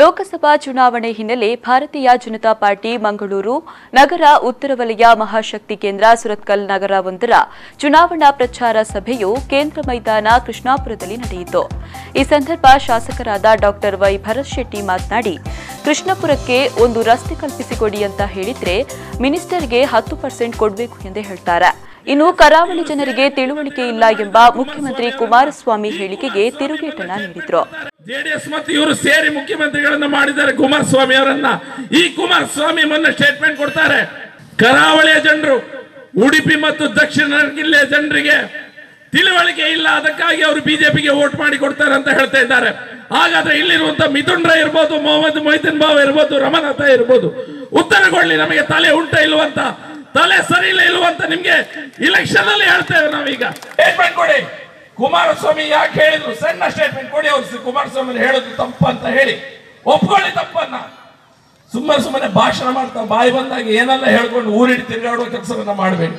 ಲೋಕಸಭಾ ಚುನಾವಣೆ ಹಿನ್ನೆಲೆ ಭಾರತೀಯ ಜನತಾ ಪಾರ್ಟಿ ಮಂಗಳೂರು, ನಗರ ಉತ್ತರ ವಲಯ ಮಹಾಶಕ್ತಿ ಕೇಂದ್ರ ಸುರತ್ಕಲ್ ನಗರ ಒಂದರ ಚುನಾವಣಾ ಪ್ರಚಾರ ಸಭೆಯು ಕೇಂದ್ರ ಮೈದಾನ ಕೃಷ್ಣಾಪುರದಲ್ಲಿ ನಡೆಯಿತು. ಈ ಸಂದರ್ಭ ಶಾಸಕರಾದ ಡಾಕ್ಟರ್ ವೈ ಭರತ್ ಶೆಟ್ಟಿ ಮಾತನಾಡಿ, ಕೃಷ್ಣಾಪುರಕ್ಕೆ ಒಂದು ರಸ್ತೆ ಕಲ್ಪಿಸಿಕೊಡಿ ಅಂತ ಹೇಳಿದ್ರೆ ಮಿನಿಸ್ಟರ್ಗೆ ಹತ್ತು ಪರ್ಸೆಂಟ್ ಕೊಡಬೇಕು ಎಂದೇ ಹೇಳ್ತಾರೆ. ಇನ್ನು ಕರಾವಳಿ ಜನರಿಗೆ ತಿಳುವಳಿಕೆ ಇಲ್ಲ ಎಂಬ ಮುಖ್ಯಮಂತ್ರಿ ಕುಮಾರಸ್ವಾಮಿ ಹೇಳಿಕೆಗೆ ತಿರುಗೇಟನ ನೀಡಿದ್ರು. ಜೆಡಿಎಸ್ ಮತ್ತು ಇವರು ಸೇರಿ ಮುಖ್ಯಮಂತ್ರಿಗಳನ್ನ ಮಾಡಿದ್ದಾರೆ ಕುಮಾರಸ್ವಾಮಿ ಅವರನ್ನ. ಈ ಕುಮಾರಸ್ವಾಮಿ ಮೊನ್ನೆ ಸ್ಟೇಟ್ಮೆಂಟ್ ಕೊಡ್ತಾರೆ. ಕರಾವಳಿಯ ಜನರು, ಉಡುಪಿ ಮತ್ತು ದಕ್ಷಿಣ ಜಿಲ್ಲೆಯ ಜನರಿಗೆ ತಿಳುವಳಿಕೆ ಇಲ್ಲ, ಅದಕ್ಕಾಗಿ ಅವರು ಬಿಜೆಪಿಗೆ ವೋಟ್ ಮಾಡಿ ಕೊಡ್ತಾರೆ ಅಂತ ಹೇಳ್ತಾ ಇದ್ದಾರೆ. ಹಾಗಾದ್ರೆ ಇಲ್ಲಿರುವಂತ ಮಿಥುನ್ ರೈ ಇರ್ಬೋದು, ಮೊಹಮ್ಮದ್ ಮೊಹಿದಿನ್ ಬಾವ್ ಇರ್ಬೋದು, ರಮನಾಥ ಇರ್ಬೋದು, ಉತ್ತರ ಕೊಡ್ಲಿ ನಮಗೆ ತಲೆ ಉಂಟ ಇಲ್ವಂತ ತಲೆ ಸರಿ ಇಲ್ಲ ಇಲ್ವಂತ ನಿಮ್ಗೆ ಇಲೆಕ್ಷನ್ ಅಲ್ಲಿ ಹೇಳ್ತೇವೆ ನಾವೀಗ. ಸ್ಟೇಟ್ಮೆಂಟ್ ಕೊಡಿ. ಕುಮಾರಸ್ವಾಮಿ ಯಾಕೆ ಹೇಳಿದ್ರು? ಸಣ್ಣ ಸ್ಟೇಟ್ಮೆಂಟ್ ಕೊಡಿ ಅವರು ಕುಮಾರಸ್ವಾಮಿ ಹೇಳೋದು ತಪ್ಪು ಅಂತ ಹೇಳಿ. ಒಪ್ಕೊಳ್ಳಿ ತಪ್ಪನ್ನ. ಸುಮ್ಮನೆ ಸುಮ್ಮನೆ ಭಾಷಣ ಮಾಡ್ತಾ ಬಾಯಿ ಬಂದಾಗ ಏನೆಲ್ಲ ಹೇಳ್ಕೊಂಡು ಊರಿಡಿ ತಿರುಗಾಡುವ ಕೆಲಸವನ್ನ ಮಾಡಬೇಕು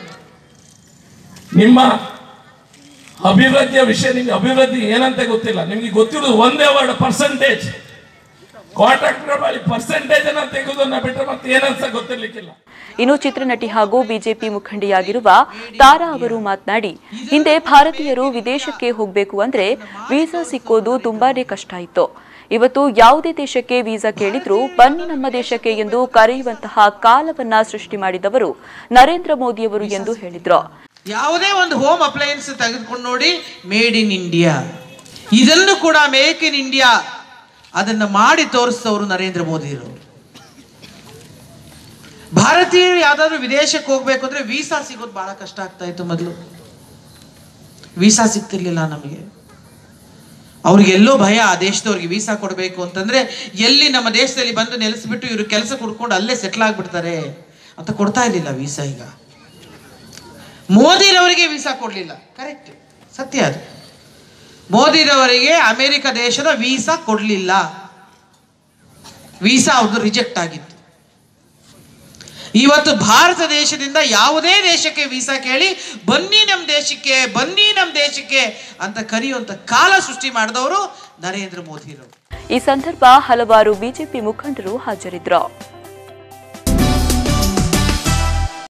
ನಿಮ್ಮ ಅಭಿವೃದ್ಧಿಯ ವಿಷಯ, ನಿಮ್ಗೆ ಅಭಿವೃದ್ಧಿ ಏನಂತ ಗೊತ್ತಿಲ್ಲ. ನಿಮ್ಗೆ ಗೊತ್ತಿರೋದು ಒಂದೇ ವರ್ಡ್ ಪರ್ಸೆಂಟೇಜ್ ಕಾಂಟ್ರಾಕ್ಟರ್ ಬಳಿ ಪರ್ಸೆಂಟೇಜ್ ಅನ್ನ ತೆಗೆದನ್ನ ಬಿಟ್ಟರೆ ಮತ್ತೆ ಏನಂತ ಗೊತ್ತಿರ್ಲಿಕ್ಕಿಲ್ಲ. ಇನ್ನು ಚಿತ್ರನಟಿ ಹಾಗೂ ಬಿಜೆಪಿ ಮುಖಂಡಿಯಾಗಿರುವ ತಾರಾ ಅವರು ಮಾತನಾಡಿ, ಹಿಂದೆ ಭಾರತೀಯರು ವಿದೇಶಕ್ಕೆ ಹೋಗಬೇಕು ಅಂದ್ರೆ ವೀಸಾ ಸಿಕ್ಕೋದು ತುಂಬಾನೇ ಕಷ್ಟ ಇತ್ತು. ಇವತ್ತು ಯಾವುದೇ ದೇಶಕ್ಕೆ ವೀಸಾ ಕೇಳಿದ್ರೂ ಬನ್ನಿ ನಮ್ಮ ದೇಶಕ್ಕೆ ಎಂದು ಕರೆಯುವಂತಹ ಕಾಲವನ್ನ ಸೃಷ್ಟಿ ಮಾಡಿದವರು ನರೇಂದ್ರ ಮೋದಿಯವರು ಎಂದು ಹೇಳಿದ್ರು. ಯಾವುದೇ ಒಂದು ಹೋಮ್ ಅಪ್ಲಯನ್ಸ್ ತೆಗೆದುಕೊಂಡು ನೋಡಿ ಮೇಡ್ ಇನ್ ಇಂಡಿಯಾ ಇದನ್ನು ಕೂಡ ಮೇಕ್ ಇನ್ ಇಂಡಿಯಾ ಅದನ್ನ ಮಾಡಿ ತೋರಿಸಿದವರು ನರೇಂದ್ರ ಮೋದಿಯವರು. ಭಾರತೀಯರು ಯಾವ್ದಾದ್ರು ವಿದೇಶಕ್ಕೆ ಹೋಗ್ಬೇಕು ಅಂದ್ರೆ ವೀಸಾ ಸಿಗೋದು ಬಹಳ ಕಷ್ಟ ಆಗ್ತಾ ಇತ್ತು ಮೊದಲು. ವೀಸಾ ಸಿಗ್ತಿರ್ಲಿಲ್ಲ ನಮಗೆ. ಅವ್ರಿಗೆಲ್ಲೋ ಭಯ ಆ ದೇಶದವ್ರಿಗೆ ವೀಸಾ ಕೊಡಬೇಕು ಅಂತಂದ್ರೆ ಎಲ್ಲಿ ನಮ್ಮ ದೇಶದಲ್ಲಿ ಬಂದು ನೆಲೆಸಿಬಿಟ್ಟು ಇವರು ಕೆಲಸ ಕುಡ್ಕೊಂಡು ಅಲ್ಲೇ ಸೆಟ್ಲ್ ಆಗ್ಬಿಡ್ತಾರೆ ಅಂತ ಕೊಡ್ತಾ ಇರ್ಲಿಲ್ಲ ವೀಸಾ ಈಗ. ಮೋದಿರವರಿಗೆ ವೀಸಾ ಕೊಡಲಿಲ್ಲ. ಕರೆಕ್ಟ್ ಸತ್ಯ ಅದು. ಮೋದಿರವರಿಗೆ ಅಮೆರಿಕ ದೇಶದ ವೀಸಾ ಕೊಡಲಿಲ್ಲ. ವೀಸಾ ಅವ್ರದ್ದು ರಿಜೆಕ್ಟ್ ಆಗಿತ್ತು. ಇವತ್ತು ಭಾರತ ದೇಶದಿಂದ ಯಾವುದೇ ದೇಶಕ್ಕೆ ವೀಸಾ ಕೇಳಿ, ಬನ್ನಿ ನಮ್ಮ ದೇಶಕ್ಕೆ, ಬನ್ನಿ ನಮ್ಮ ದೇಶಕ್ಕೆ ಅಂತ ಕರೆಯುವಂಥ ಕಾಲ ಸೃಷ್ಟಿ ಮಾಡಿದವರು ನರೇಂದ್ರ ಮೋದಿರವರು. ಈ ಸಂದರ್ಭ ಹಲವಾರು ಬಿಜೆಪಿ ಮುಖಂಡರು ಹಾಜರಿದ್ದರು